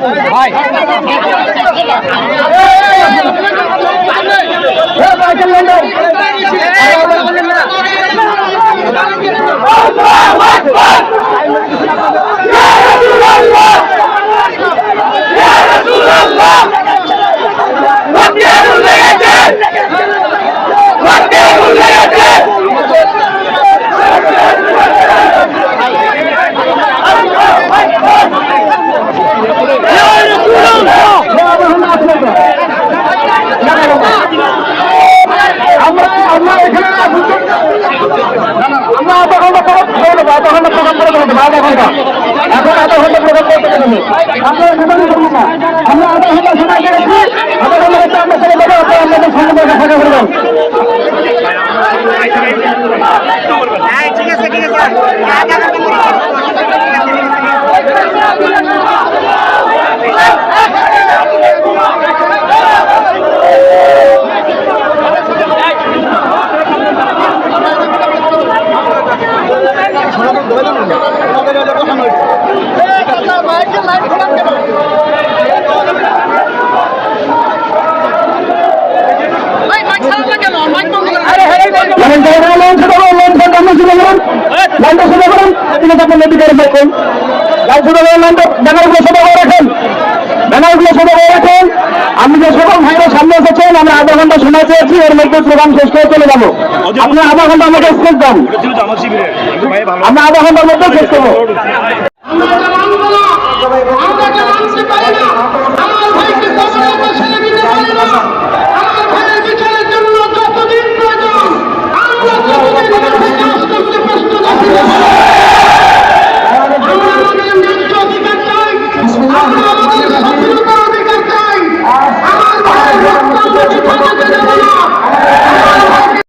ভাই। আধা ঘণ্টা এখন আধা ঘণ্টা প্রোগ্রাম করতে দেবো আমরা এখানে করব না আমরা আধা ঘণ্টা সময় কেটেছি আধা ঘণ্টা হচ্ছে আমরা চলে যাব আপনারা আপনাদের সঙ্গে দেখা দেখা করবেন হ্যাঁ ঠিক আছে ঠিক আছে লাইন থেকে না লাইন ছোট করুন লাইন থেকে আমরা শুরু করুন লাইনটা ছোট করুন আছে আপনার করে দেখুন লাইন ছোট করুন লাইনটা ব্যানারগুলো ছোট করে রাখেন ব্যানারগুলো ছোট করে রাখেন আপনি যে সকল ভাইরা সামনে এসেছেন আমি আধা ঘণ্টা সময় চেয়েছি এর মধ্যে প্রোগ্রাম শেষ করে চলে যাব। আপনি আধা ঘণ্টা আমাকে স্পেস দেন। আমরা আধা ঘণ্টার মধ্যে শেষ করব।